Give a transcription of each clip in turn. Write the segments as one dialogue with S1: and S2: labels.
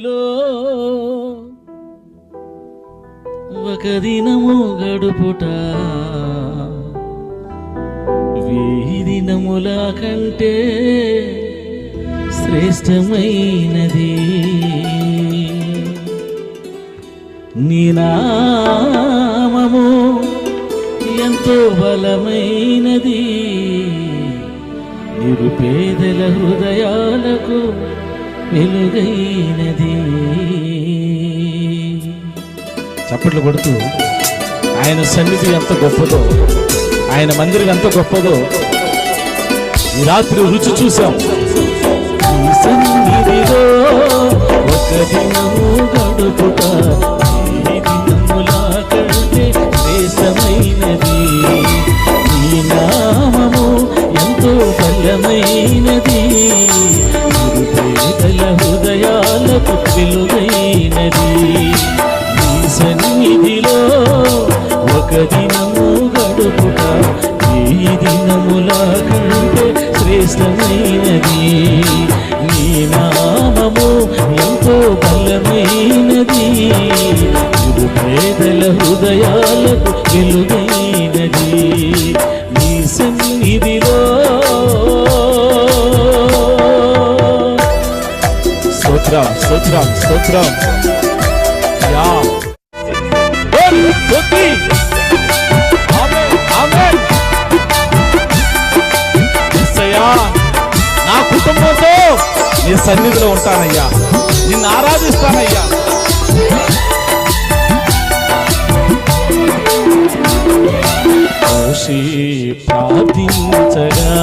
S1: లో ఒక దినము గడుపుట వెయ్యి దినముల కంటే శ్రేష్టమైనది. నీనామము ఎంతో బలమైనది. నిరుపేదల హృదయాలకు వెలుగైనది. చప్పట్లు కొడుతూ ఆయన సన్నిధి ఎంత గొప్పదో ఆయన మందిరం ఎంత గొప్పదో ఈ రాత్రి రుచి చూసాం హృదయాలకు వెలుగైనది నీ సన్నిధిలో ఒక దినము గడుపుట ఈ దినముల కంటే శ్రేష్టమైనది. నీ నామము ఎంతో బలమైనది. పేదల హృదయాలకు వెలుగై స్తోత్రం స్తోత్రం స్తోత్రం. యా. నా కుటుంబంతో నీ సన్నిధిలో ఉంటానయ్యా. నిన్ను ఆరాధిస్తానయ్యా. ప్రార్థించగా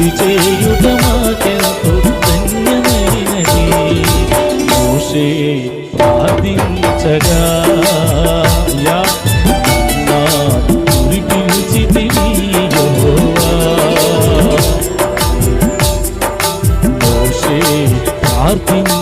S1: భక్తి చేయుట మాకెంతో ధన్యమైనది. మోషే ప్రార్థించగా ప్రార్థించ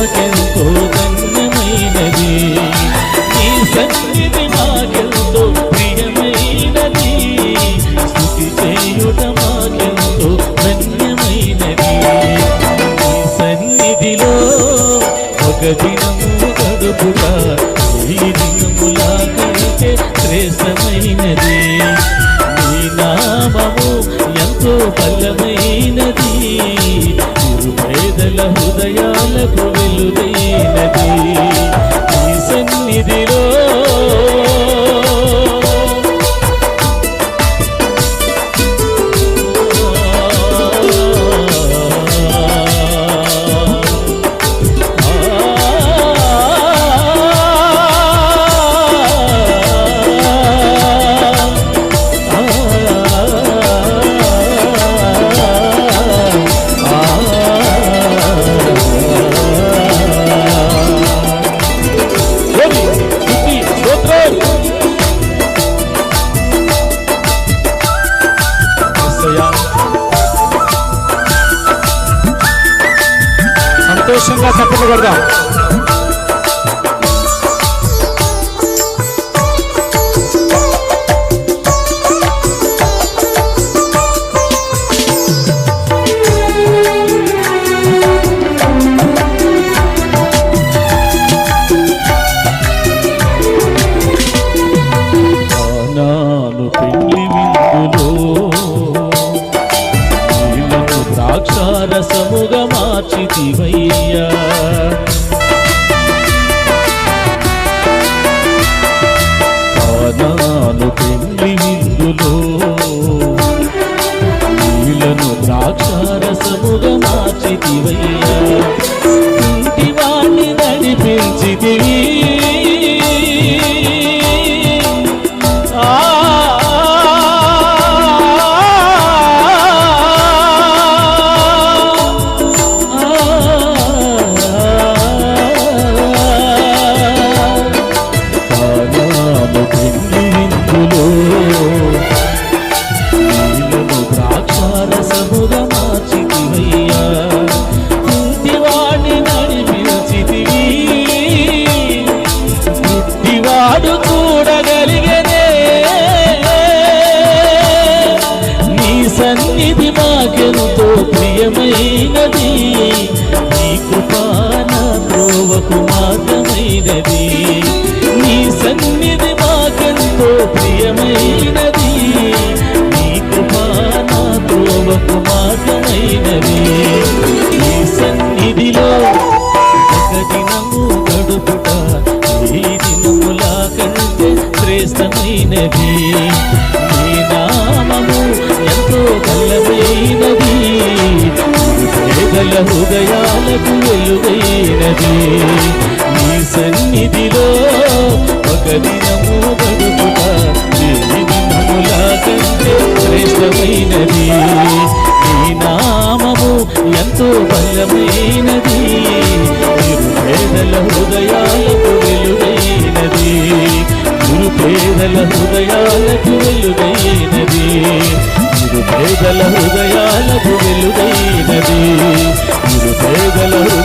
S1: చేయుట మాకెంతో ధన్యమైనది నీ సన్నిధి మాకెంతో ప్రియమైనది. స్థుతి చేయుట మాకెంతో ధన్యమైనది. నీ సన్నిధిలో ఒక దినము గడుపుట
S2: సంతోషంగా చప్పట్లు కొడదాం.
S1: నాను పెళ్ళి విందులో నీళ్ళను ద్రాక్షారసముగా మార్చితివయ్యా. ఇంటి వాణ్ణి నడిపించితివి. త్రోవకు నీ సన్నిధి మాకెంతో ప్రియమైనది. నీ కృపాన త్రోవకు మార్గమైనది నీ సన్నిధిలో ఒక దినము గడుపుట ఈ కంటే శ్రేష్టమైనది. నీ నామము ఎంతో బలమైనది. నిరుపేదల హృదయాలకు వెలుగైనది. నిరుపేదల హృదయాలకు వెలుగైనది. నిరుపేదల హృదయాలకు వెలుగైనది. నిరుపేదల హృదయాలకు వెలుగైనది